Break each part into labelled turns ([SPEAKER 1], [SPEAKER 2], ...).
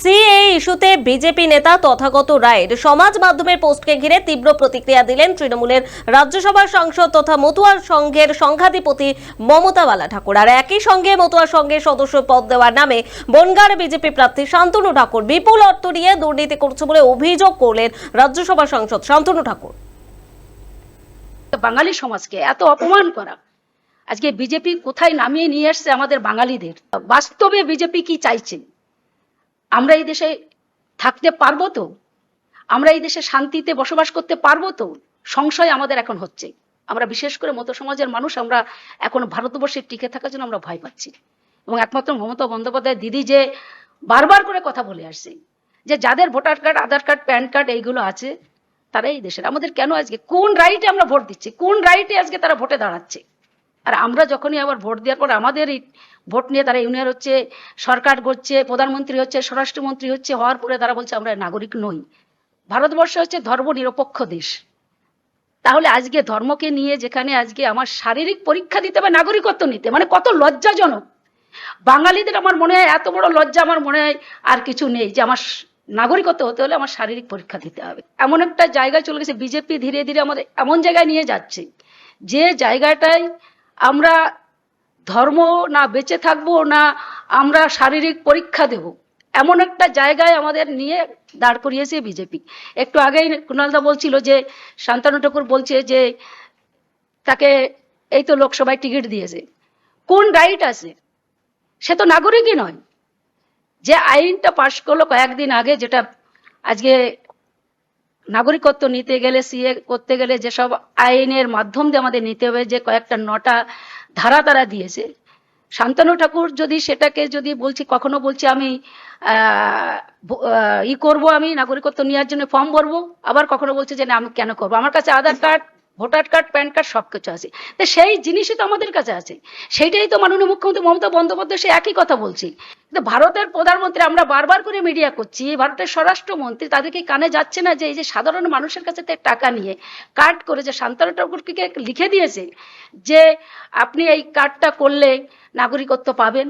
[SPEAKER 1] CA ইস্যুতে BJP নেতা তথাগত রায়ের সমাজ মাধ্যমের পোস্টকে ঘিরে তীব্র প্রতিক্রিয়া দিলেন তৃণমূলের রাজ্যসভার সাংসদ তথা মতুয়ার সংঘের সংঘাধিপতি মমতা বালা ঠাকুর আর একই সঙ্গে মতুয়ার সংঘের সদস্য পদ দেওয়ার নামে বনগাঁর বিজেপি প্রার্থী শান্তনু ঠাকুর বিপুল অর্থ নিয়ে দুর্নীতি করছে বলে অভিযোগ করলেন রাজ্যসভার সাংসদ শান্তনু ঠাকুর।
[SPEAKER 2] বাঙালি সমাজকে এত অপমান করা। আজকে বিজেপি কোথায় নামিয়ে নিয়ে আসছে আমাদের বাঙালিদের? বাস্তবে বিজেপি কি চাইছে? আমরা এই দেশে থাকতে পারব তো? আমরা এই দেশে শান্তিতে বসবাস করতে পারব তো? সংশয় আমাদের এখন হচ্ছে। আমরা বিশেষ করে মতো সমাজের মানুষ, আমরা এখন ভারতবর্ষে টিকে থাকার জন্য আমরা ভয় পাচ্ছি। এবং একমাত্র মমতা বন্দ্যোপাধ্যায় দিদি যে বারবার করে কথা বলে আসছে, যে যাদের voter card, Aadhaar card, PAN card এইগুলো আছে, তারা এই দেশের, আমাদের কেন আজকে, কোন রাইটে আমরা ভোট দিচ্ছি? কোন রাইটে আজকে তারা ভোটে দাঁড়াচ্ছে? আর আমরা যখনই আবার ভোট দেওয়ার পর আমাদের ভোট নিয়ে তারা ইউনিয়ন হচ্ছে, সরকার করছে প্রধানমন্ত্রী হচ্ছে, স্বরাষ্ট্রমন্ত্রী হচ্ছে, হওয়ার পরে তারা বলছে আমরা নাগরিক নই। ভারতবর্ষ হচ্ছে ধর্ম নিরপেক্ষ দেশ। তাহলে আজকে ধর্মকে নিয়ে যেখানে আজকে আমার শারীরিক পরীক্ষা দিতে হবে, নাগরিকত্ব নিতে মানে কত লজ্জাজনক। বাঙালিদের আমার মনে হয় এত বড় লজ্জা আমার মনে হয় আর কিছু নেই, যে আমার নাগরিকত্ব হতে হলে আমার শারীরিক পরীক্ষা দিতে হবে। এমন একটা জায়গায় চলে গেছে, বিজেপি ধীরে ধীরে আমাদের এমন জায়গায় নিয়ে যাচ্ছে, যে জায়গাটায় আমরা ধর্ম না বেঁচে থাকব না আমরা শারীরিক পরীক্ষা দেব। এমন একটা জায়গায় আমাদের নিয়ে দাঁড় করিয়েছে বিজেপি। একটু আগেই কুণালদা বলছিল যে, শান্তানু ঠাকুর বলছে যে, তাকে এই তো লোকসভায় টিকিট দিয়েছে। কোন রাইট আছে? সে তো নাগরিকই নয়। যে আইনটা পাশ করল কয়েকদিন আগে যেটা আজকে নাগরিকত্ব নিতে গেলে, সিএ করতে গেলে যেসব আইনের মাধ্যম দিয়ে আমাদের নিতে হবে, যে কয়েকটা নটা ধারা তারা দিয়েছে, শান্তনু ঠাকুর যদি সেটাকে যদি বলছি, কখনো বলছি আমি ই করব আমি, নাগরিকত্ব নেওয়ার জন্য ফর্ম ভরবো, আবার কখনো বলছে যে না, আমি কেন করব? আমার কাছে Aadhaar card, voter card, PAN card সব কিছু আছে। তো সেই জিনিসই তো আমাদের কাছে আছে। সেইটাই তো মাননীয় মুখ্যমন্ত্রী মমতা বন্দ্যোপাধ্যায় সে একই কথা বলছি ভারতের প্রধানমন্ত্রী আমরা বারবার করে মিডিয়া করছি ভারতের স্বরাষ্ট্রমন্ত্রী তাদেরকে কানে যাচ্ছে না যে এই যে সাধারণ মানুষের কাছে টাকা নিয়ে কার্ড করে যে শান্তনু ঠাকুরকে লিখে দিয়েছে যে আপনি এই কার্ডটা করলে নাগরিকত্ব পাবেন।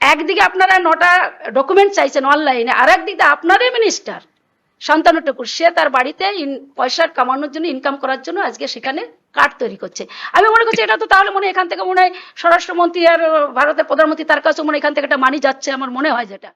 [SPEAKER 2] একদিকে আপনারা নটা ডকুমেন্ট চাইছেন অনলাইনে আর একদিকে আপনারই মিনিস্টার শান্তনু ঠাকুর সে তার বাড়িতে পয়সা কামানোর জন্য ইনকাম করার জন্য আজকে সেখানে কার্ড তৈরি করছে। আমি মনে করছি এটা তো তাহলে মনে এখান থেকে মনে হয় স্বরাষ্ট্রমন্ত্রী আর ভারতের প্রধানমন্ত্রী তার কাছে মনে এখান থেকে একটা মানি যাচ্ছে, আমার মনে হয় যেটা।